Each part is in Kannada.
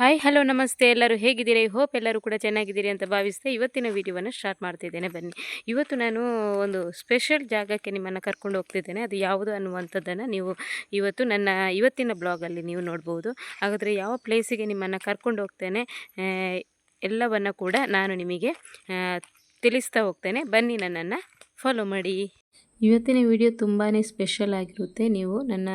ಹಾಯ್ ಹಲೋ ನಮಸ್ತೆ. ಎಲ್ಲರೂ ಹೇಗಿದ್ದೀರಿ? ಹೋಪ್ ಎಲ್ಲರೂ ಕೂಡ ಚೆನ್ನಾಗಿದ್ದೀರಿ ಅಂತ ಭಾವಿಸ್ತಾ ಇವತ್ತಿನ ವಿಡಿಯೋವನ್ನು ಸ್ಟಾರ್ಟ್ ಮಾಡ್ತಿದ್ದೇನೆ. ಬನ್ನಿ. ಇವತ್ತು ನಾನು ಒಂದು ಸ್ಪೆಷಲ್ ಜಾಗಕ್ಕೆ ನಿಮ್ಮನ್ನು ಕರ್ಕೊಂಡು ಹೋಗ್ತಿದ್ದೇನೆ. ಅದು ಯಾವುದು ಅನ್ನುವಂಥದ್ದನ್ನು ನೀವು ಇವತ್ತು ನನ್ನ ಇವತ್ತಿನ ಬ್ಲಾಗಲ್ಲಿ ನೀವು ನೋಡ್ಬೋದು. ಹಾಗಾದರೆ ಯಾವ ಪ್ಲೇಸಿಗೆ ನಿಮ್ಮನ್ನು ಕರ್ಕೊಂಡು ಹೋಗ್ತೇನೆ ಎಲ್ಲವನ್ನು ಕೂಡ ನಾನು ನಿಮಗೆ ತಿಳಿಸ್ತಾ ಹೋಗ್ತೇನೆ. ಬನ್ನಿ ನನ್ನನ್ನು ಫಾಲೋ ಮಾಡಿ. ಇವತ್ತಿನ ವಿಡಿಯೋ ತುಂಬಾ ಸ್ಪೆಷಲ್ ಆಗಿರುತ್ತೆ. ನೀವು ನನ್ನ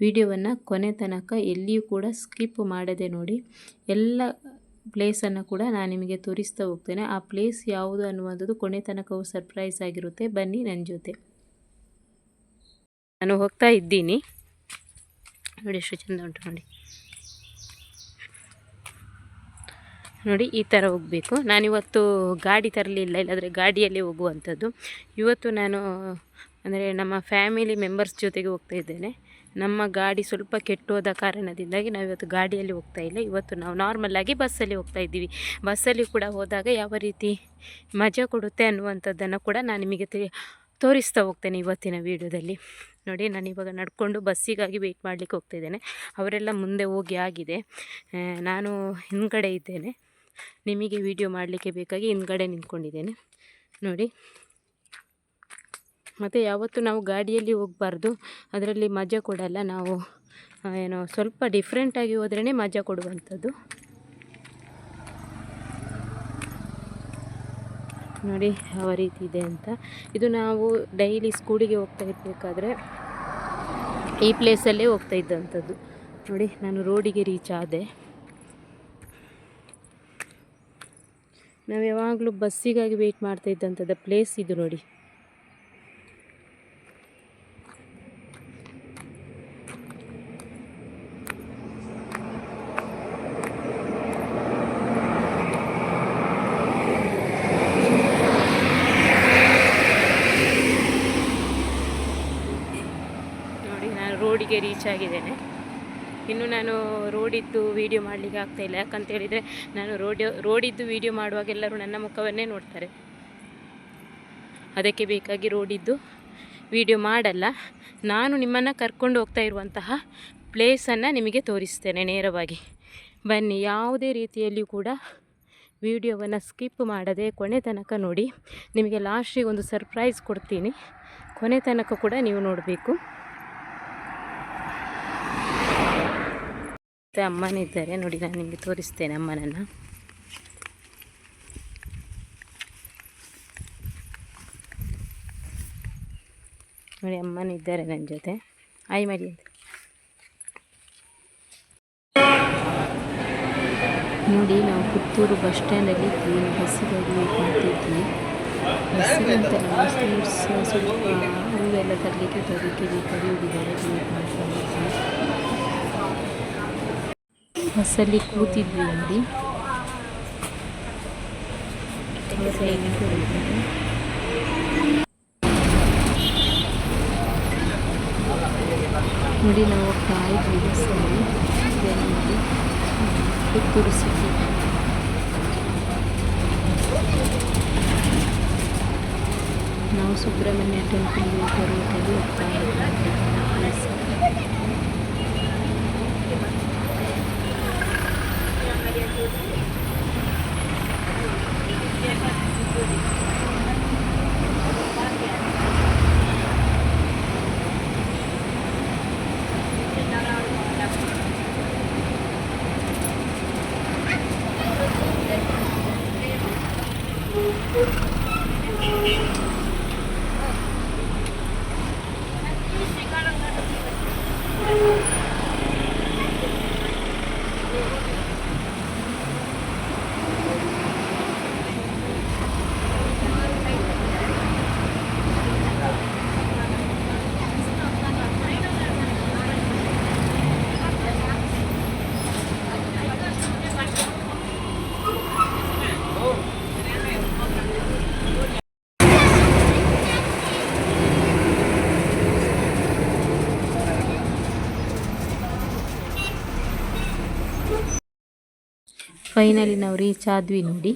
ವಿಡಿಯೋವನ್ನು ಕೊನೆ ತನಕ ಎಲ್ಲಿಯೂ ಕೂಡ ಸ್ಕಿಪ್ ಮಾಡದೆ ನೋಡಿ. ಎಲ್ಲ ಪ್ಲೇಸನ್ನು ಕೂಡ ನಾನು ನಿಮಗೆ ತೋರಿಸ್ತಾ ಹೋಗ್ತೇನೆ. ಆ ಪ್ಲೇಸ್ ಯಾವುದು ಅನ್ನುವಂಥದ್ದು ಕೊನೆ ತನಕವೂ ಸರ್ಪ್ರೈಸ್ ಆಗಿರುತ್ತೆ. ಬನ್ನಿ ನನ್ನ ಜೊತೆ. ನಾನು ಹೋಗ್ತಾ ಇದ್ದೀನಿ. ನೋಡಿ ಎಷ್ಟು ಚೆಂದ ಉಂಟು ನೋಡಿ. ನೋಡಿ, ಈ ಥರ ಹೋಗಬೇಕು. ನಾನಿವತ್ತು ಗಾಡಿ ತರಲಿಲ್ಲ, ಇಲ್ಲಾಂದರೆ ಗಾಡಿಯಲ್ಲಿ ಹೋಗುವಂಥದ್ದು. ಇವತ್ತು ನಾನು, ಅಂದರೆ ನಮ್ಮ ಫ್ಯಾಮಿಲಿ ಮೆಂಬರ್ಸ್ ಜೊತೆಗೆ ಹೋಗ್ತಾ ಇದ್ದೇನೆ. ನಮ್ಮ ಗಾಡಿ ಸ್ವಲ್ಪ ಕೆಟ್ಟೋದ ಕಾರಣದಿಂದಾಗಿ ನಾವಿವತ್ತು ಗಾಡಿಯಲ್ಲಿ ಹೋಗ್ತಾ ಇಲ್ಲ. ಇವತ್ತು ನಾವು ನಾರ್ಮಲಾಗಿ ಬಸ್ಸಲ್ಲಿ ಹೋಗ್ತಾ ಇದ್ದೀವಿ. ಬಸ್ಸಲ್ಲಿ ಕೂಡ ಹೋದಾಗ ಯಾವ ರೀತಿ ಮಜಾ ಕೊಡುತ್ತೆ ಅನ್ನುವಂಥದ್ದನ್ನು ಕೂಡ ನಾನು ನಿಮಗೆ ತೋರಿಸ್ತಾ ಹೋಗ್ತೇನೆ ಇವತ್ತಿನ ವೀಡಿಯೋದಲ್ಲಿ. ನೋಡಿ, ನಾನು ಇವಾಗ ನಡ್ಕೊಂಡು ಬಸ್ಸಿಗಾಗಿ ವೆಯ್ಟ್ ಮಾಡಲಿಕ್ಕೆ ಹೋಗ್ತಾ ಇದ್ದೇನೆ. ಅವರೆಲ್ಲ ಮುಂದೆ ಹೋಗಿ ಆಗಿದೆ. ನಾನು ಹಿಂದ್ಗಡೆ ಇದ್ದೇನೆ. ನಿಮಗೆ ವಿಡಿಯೋ ಮಾಡಲಿಕ್ಕೆ ಬೇಕಾಗಿ ಹಿಂದ್ಗಡೆ ನಿಂತ್ಕೊಂಡಿದ್ದೇನೆ. ನೋಡಿ. ಮತ್ತು ಯಾವತ್ತೂ ನಾವು ಗಾಡಿಯಲ್ಲಿ ಹೋಗಬಾರ್ದು. ಅದರಲ್ಲಿ ಮಜಾ ಕೊಡಲ್ಲ ನಾವು. ಏನೋ ಸ್ವಲ್ಪ ಡಿಫ್ರೆಂಟಾಗಿ ಹೋದ್ರೇ ಮಜಾ ಕೊಡುವಂಥದ್ದು. ನೋಡಿ ಯಾವ ರೀತಿ ಇದೆ ಅಂತ. ಇದು ನಾವು ಡೈಲಿ ಸ್ಕೂಲಿಗೆ ಹೋಗ್ತಾ ಇರಬೇಕಾದ್ರೆ ಈ ಪ್ಲೇಸಲ್ಲೇ ಹೋಗ್ತಾ ಇದ್ದಂಥದ್ದು. ನೋಡಿ, ನಾನು ರೋಡಿಗೆ ರೀಚ್ ಆದೆ. ನಾವು ಯಾವಾಗಲೂ ಬಸ್ಸಿಗಾಗಿ ವೆಯ್ಟ್ ಮಾಡ್ತಾ ಇದ್ದಂಥದ್ದು ಪ್ಲೇಸ್ ಇದು ನೋಡಿ. ನೋಡಿ ನಾನು ರೋಡಿಗೆ ರೀಚ್ ಆಗಿದ್ದೇನೆ. ಇನ್ನು ನಾನು ರೋಡಿದ್ದು ವೀಡಿಯೋ ಮಾಡಲಿಕ್ಕೆ ಆಗ್ತಾಯಿಲ್ಲ ಯಾಕಂತ ಹೇಳಿದರೆ ನಾನು ರೋಡಿಯೋ ರೋಡಿದ್ದು ವೀಡಿಯೋ ಮಾಡುವಾಗ ಎಲ್ಲರೂ ನನ್ನ ಮುಖವನ್ನೇ ನೋಡ್ತಾರೆ. ಅದಕ್ಕೆ ಬೇಕಾಗಿ ರೋಡಿದ್ದು ವೀಡಿಯೋ ಮಾಡಲ್ಲ. ನಾನು ನಿಮ್ಮನ್ನು ಕರ್ಕೊಂಡು ಹೋಗ್ತಾ ಇರುವಂತಹ ಪ್ಲೇಸನ್ನು ನಿಮಗೆ ತೋರಿಸ್ತೇನೆ ನೇರವಾಗಿ. ಬನ್ನಿ, ಯಾವುದೇ ರೀತಿಯಲ್ಲಿಯೂ ಕೂಡ ವಿಡಿಯೋವನ್ನು ಸ್ಕಿಪ್ ಮಾಡದೆ ಕೊನೆ ತನಕ ನೋಡಿ. ನಿಮಗೆ ಲಾಸ್ಟಿಗೆ ಒಂದು ಸರ್ಪ್ರೈಸ್ ಕೊಡ್ತೀನಿ. ಕೊನೆ ತನಕ ಕೂಡ ನೀವು ನೋಡಬೇಕು. ಮತ್ತು ಅಮ್ಮನಿದ್ದಾರೆ ನೋಡಿ, ನಾನು ನಿಮಗೆ ತೋರಿಸ್ತೇನೆ ಅಮ್ಮನನ್ನು. ನೋಡಿ ಅಮ್ಮನಿದ್ದಾರೆ ನನ್ನ ಜೊತೆ. ಆಯ್ ಮಾಡಿ ನೋಡಿ, ನಾವು ಪುತ್ತೂರು ಬಸ್ ಸ್ಟ್ಯಾಂಡಲ್ಲಿ ಇದ್ವಿ. ಬಸ್ಸಿಗಾಗಿ ವೇಟ್ ಮಾಡ್ತಿದ್ವಿ ಸ್ವಲ್ಪ ಹೂವೆಲ್ಲ ತರಲಿಕ್ಕೆ ತರಲಿಕ್ಕೆ ಬೇಕಾಗಿ ಹೋಗಿದ್ದಾರೆ ಮಾಡ್ಕೊಂಡಿದ್ವಿ. ಬಸ್ಸಲ್ಲಿ ಕೂತಿದ್ವಿ ನೋಡಿ ನೋಡಿ ನಾವು ಕಾಯಿ ಬಸ್ಸಲ್ಲಿ ನಾವು ಸುಬ್ರಹ್ಮಣ್ಯ ಟೆಂಪಲ್ಗೆ ಬರುವುದಾಗಿ ಹೋಗ್ತಾ ಇದ್ವಿ ಫೈನಲಿ ನಾವು ರೀಚ್ ಆದ್ವಿ ನೋಡಿ.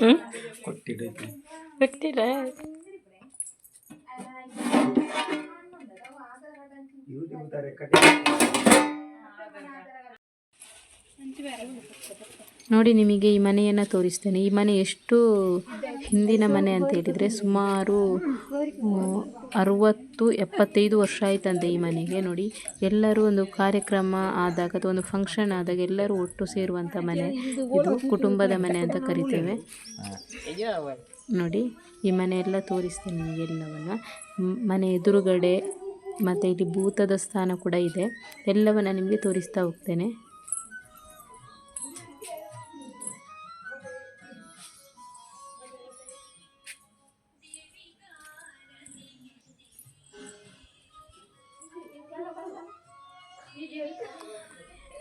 ಹ್ಞೂ ನೋಡಿ ನಿಮಗೆ ಈ ಮನೆಯನ್ನು ತೋರಿಸ್ತೇನೆ. ಈ ಮನೆ ಎಷ್ಟು ಹಿಂದಿನ ಮನೆ ಅಂತ ಹೇಳಿದರೆ ಸುಮಾರು ಅರುವತ್ತು, ಎಪ್ಪತ್ತೈದು ವರ್ಷ ಆಯ್ತಂತೆ ಈ ಮನೆಗೆ. ನೋಡಿ, ಎಲ್ಲರೂ ಒಂದು ಕಾರ್ಯಕ್ರಮ ಆದಾಗ ಅಥವಾ ಒಂದು ಫಂಕ್ಷನ್ ಆದಾಗ ಎಲ್ಲರೂ ಒಟ್ಟು ಸೇರುವಂಥ ಮನೆ. ಇದು ಕುಟುಂಬದ ಮನೆ ಅಂತ ಕರಿತೇವೆ. ನೋಡಿ, ಈ ಮನೆ ಎಲ್ಲ ತೋರಿಸ್ತೇನೆ ನಿಮಗೆ ಎಲ್ಲವನ್ನು. ಮನೆ ಎದುರುಗಡೆ ಮತ್ತು ಇಲ್ಲಿ ಭೂತದ ಸ್ಥಾನ ಕೂಡ ಇದೆ. ಎಲ್ಲವನ್ನು ನಿಮಗೆ ತೋರಿಸ್ತಾ ಹೋಗ್ತೇನೆ.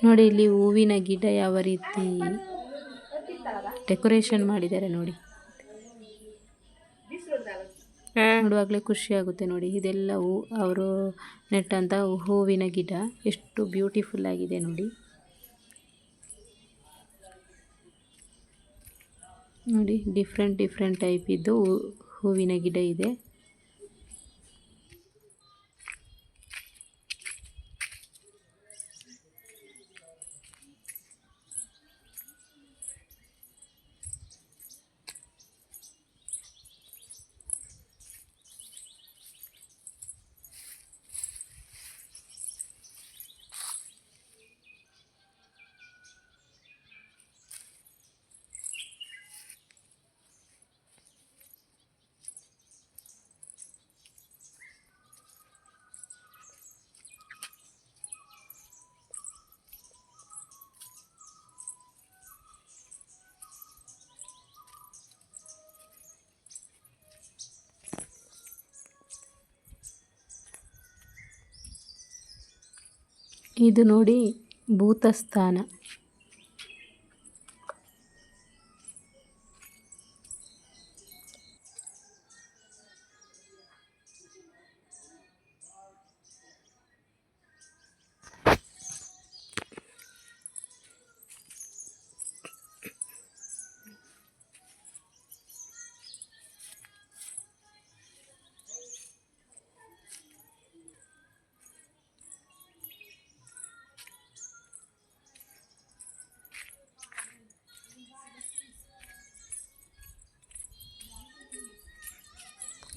ನೋಡಿ ಇಲ್ಲಿ ಹೂವಿನ ಗಿಡ ಯಾವ ರೀತಿ ಡೆಕೋರೇಷನ್ ಮಾಡಿದ್ದಾರೆ ನೋಡಿ. ನೋಡುವಾಗಲೇ ಖುಷಿ ಆಗುತ್ತೆ ನೋಡಿ. ಇದೆಲ್ಲ ಹೂ, ಅವರು ನೆಟ್ಟಂಥ ಹೂವಿನ ಗಿಡ. ಎಷ್ಟು ಬ್ಯೂಟಿಫುಲ್ ಆಗಿದೆ ನೋಡಿ. ನೋಡಿ ಡಿಫ್ರೆಂಟ್ ಡಿಫ್ರೆಂಟ್ ಟೈಪಿದ್ದು ಹೂವಿನ ಗಿಡ ಇದೆ. ಇದು ನೋಡಿ ಭೂತಸ್ಥಾನ.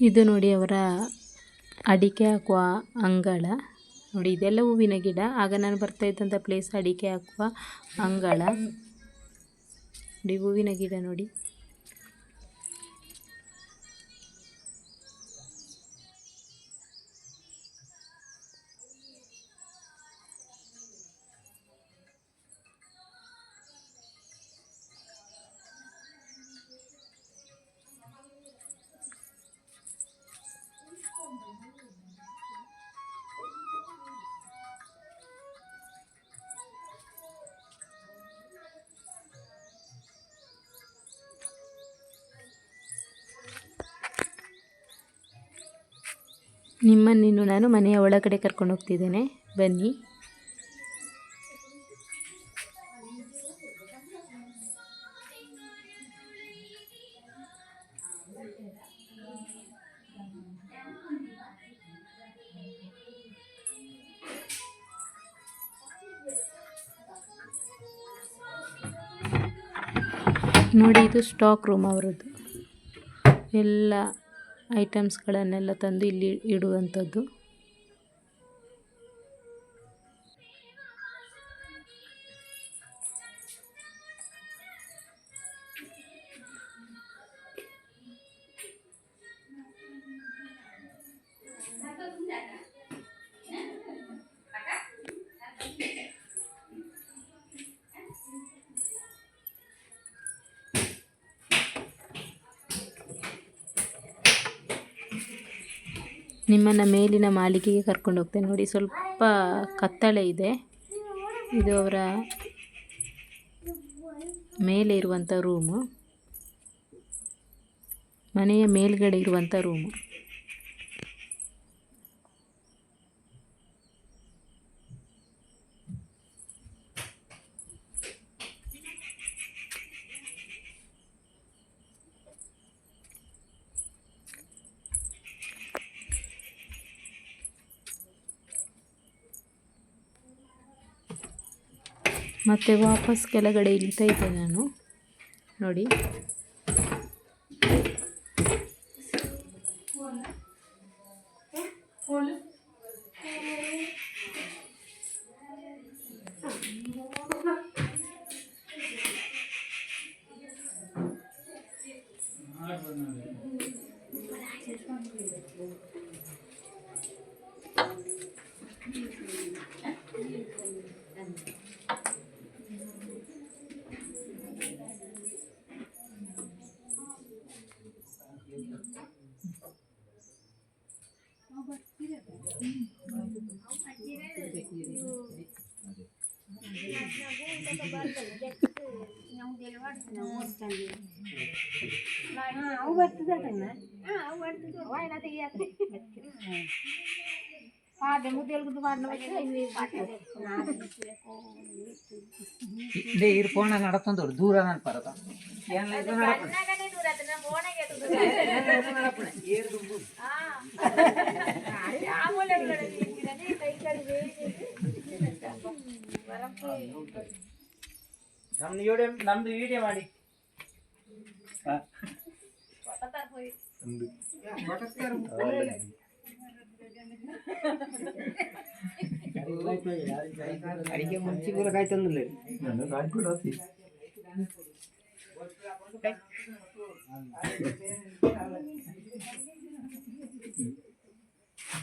ಇದು ನೋಡಿ ಅವರ ಅಡಿಕೆ ಹಾಕುವ ಅಂಗಳ. ನೋಡಿ, ಇದೆಲ್ಲ ಹೂವಿನ ಗಿಡ. ಆಗ ನಾನು ಬರ್ತಾ ಇದ್ದಂಥ ಪ್ಲೇಸ್ ಅಡಿಕೆ ಹಾಕುವ ಅಂಗಳ. ನೋಡಿ, ಹೂವಿನ ಗಿಡ ನೋಡಿ. ನಿಮ್ಮನ್ನಿನ್ನು ನಾನು ಮನೆಯ ಒಳಗಡೆ ಕರ್ಕೊಂಡು ಹೋಗ್ತಿದ್ದೇನೆ. ಬನ್ನಿ. ನೋಡಿ ಇದು ಸ್ಟಾಕ್ ರೂಮ್ ಅವರದ್ದು. ಎಲ್ಲ ಐಟಮ್ಸ್ಗಳನ್ನೆಲ್ಲ ತಂದು ಇಲ್ಲಿ ಇಡುವಂಥದ್ದು. ನಿಮ್ಮನ್ನು ಮೇಲಿನ ಮಾಳಿಗೆಗೆ ಕರ್ಕೊಂಡು ಹೋಗ್ತೇನೆ. ನೋಡಿ, ಸ್ವಲ್ಪ ಕತ್ತಳೆ ಇದೆ. ಇದು ಅವರ ಮೇಲೆ ಇರುವಂಥ ರೂಮು ಮನೆಯ ಮೇಲ್ಗಡೆ ಇರುವಂಥ ರೂಮು ಮತ್ತು ವಾಪಸ್ ಕೆಳಗಡೆ ಇಳಿತಾ ಇದ್ದೆ ನಾನು. ನೋಡಿ. ಇದೇ ಇರ್ ಫೋನ್ ನಡಕೊಂತವ್ರು ದೂರ ನನ್ ಪರದ ಏನ್ ಇದು ನಡಪಣ ನಮ್ದು ವಿಡಿಯೋ ನಮ್ದು ವಿಡಿಯೋ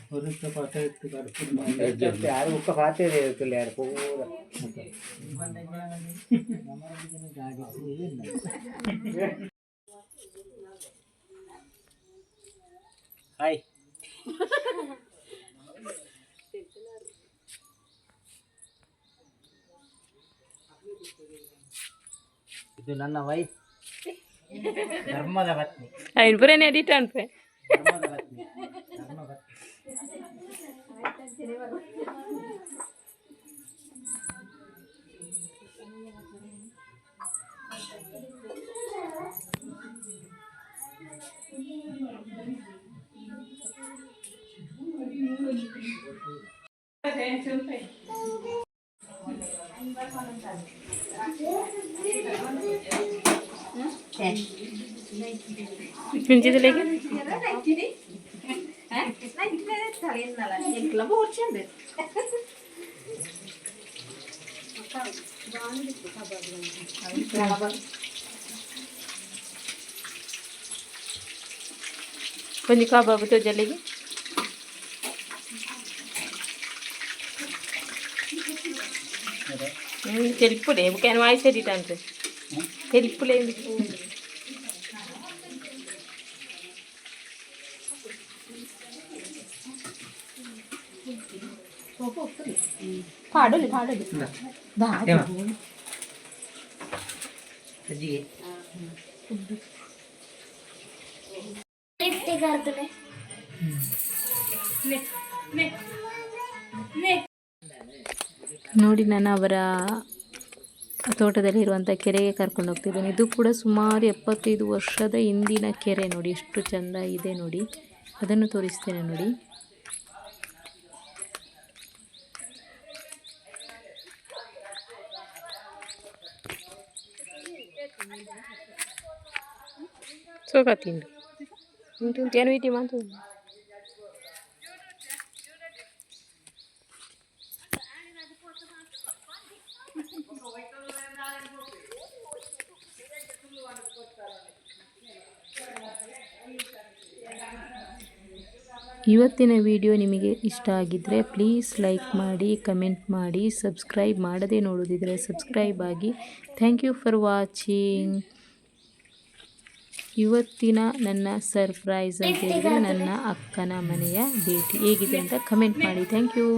ಮಾಡಿ ಅಡಿಗೆ ಮುಂಚೆ ಕೂಡ ಕಾಯ್ತಂದಿಲ್ಲ ಯಾರು ಉಕ್ಕ ಪಾತೆ ಯಾರು ಪೂರ ಹಾಯ್ ಇದು ನನ್ನ ವೈಫ್ ಧರ್ಮದ ಪತ್ನಿ ఆయన పురేనే ఎడిట్ అనిపే ಧರ್ಮದ ಪತ್ನಿ ಧರ್ಮ ಪತ್ನಿ పింఛదిలేకి కొంచెం కబాబుతో జల్లికి తెలుపులే కానీ వాయిస్ ఎడిట్ ನೋಡಿ ನಾನು ಅವರ ತೋಟದಲ್ಲಿ ಇರುವಂತ ಕೆರೆಗೆ ಕರ್ಕೊಂಡು ಹೋಗ್ತಿದ್ದೇನೆ. ಇದು ಕೂಡ ಸುಮಾರು ಎಪ್ಪತ್ತೈದು ವರ್ಷದ ಹಿಂದಿನ ಕೆರೆ ನೋಡಿ. ಎಷ್ಟು ಚಂದ ಇದೆ ನೋಡಿ. ಅದನ್ನು ತೋರಿಸ್ತೇನೆ ನೋಡಿ ಸೋಗ ತಿಂದು ಉಂಟು ಏನು ವೀಟಿ ಮಾತು ಇವತ್ತಿನ ವಿಡಿಯೋ ನಿಮಗೆ ಇಷ್ಟ ಆಗಿದ್ದರೆ ಪ್ಲೀಸ್ ಲೈಕ್ ಮಾಡಿ, ಕಮೆಂಟ್ ಮಾಡಿ, ಸಬ್ಸ್ಕ್ರೈಬ್ ಮಾಡದೇ ನೋಡೋದಿದ್ರೆ ಸಬ್ಸ್ಕ್ರೈಬ್ ಆಗಿ. Thank you for watching. ಇವತ್ತಿನ ನನ್ನ ಸರ್ಪ್ರೈಸ್ ಅಂತ ನನ್ನ ಅಕ್ಕನ ಮನೆಯ ಭೇಟಿ ಹೇಗಿದೆ ಅಂತ ಕಮೆಂಟ್ ಮಾಡಿ. Thank you.